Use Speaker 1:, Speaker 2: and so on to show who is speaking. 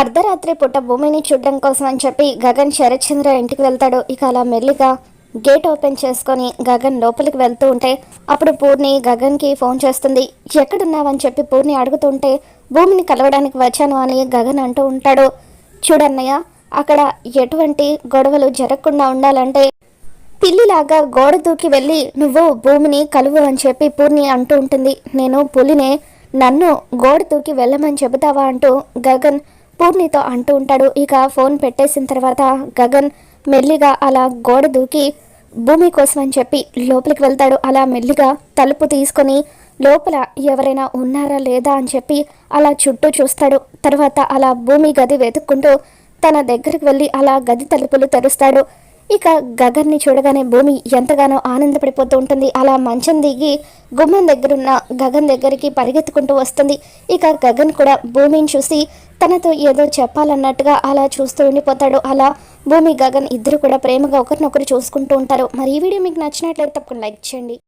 Speaker 1: అర్ధరాత్రి పూట భూమిని చూడడం కోసం అని చెప్పి గగన్ శరత్చంద్ర ఇంటికి వెళ్తాడు. ఇక అలా మెల్లిగా గేట్ ఓపెన్ చేసుకొని గగన్ లోపలికి వెళ్తూ ఉంటే అప్పుడు పూర్ణి గగన్కి ఫోన్ చేస్తుంది. ఎక్కడున్నావని చెప్పి పూర్ణి అడుగుతుంటే భూమిని కలవడానికి వచ్చాను అని గగన్ అంటూ ఉంటాడు. చూడన్నయ్య అక్కడ ఎటువంటి గొడవలు జరగకుండా ఉండాలంటే పిల్లిలాగా గోడ దూకి వెళ్ళి నువ్వు భూమిని కలువు అని చెప్పి పూర్ణి అంటూ ఉంటుంది. నేను పులినే నన్ను గోడ దూకి వెళ్ళమని చెబుతావా అంటూ గగన్ పూర్ణితో అంటూ ఉంటాడు. ఇక ఫోన్ పెట్టేసిన తర్వాత గగన్ మెల్లిగా అలా గోడ దూకి భూమి కోసం అని చెప్పి లోపలికి వెళ్తాడు. అలా మెల్లిగా తలుపు తీసుకొని లోపల ఎవరైనా ఉన్నారా లేదా అని చెప్పి అలా చుట్టూ చూస్తాడు. తర్వాత అలా భూమి గది వెతుక్కుంటూ తన దగ్గరికి వెళ్ళి అలా గది తలుపులు తెరుస్తాడు. ఇక గగన్ని చూడగానే భూమి ఎంతగానో ఆనందపడిపోతూ ఉంటుంది. అలా మంచం దిగి గుమ్మం దగ్గరున్న గగన్ దగ్గరికి పరిగెత్తుకుంటూ వస్తుంది. ఇక గగన్ కూడా భూమిని చూసి తనతో ఏదో చెప్పాలన్నట్టుగా అలా చూస్తూ ఉండిపోతాడు. అలా భూమి గగన్ ఇద్దరు కూడా ప్రేమగా ఒకరినొకరు చూసుకుంటూ ఉంటారు. మరి ఈ వీడియో మీకు నచ్చినట్లయితే తప్పకుండా లైక్ చేయండి.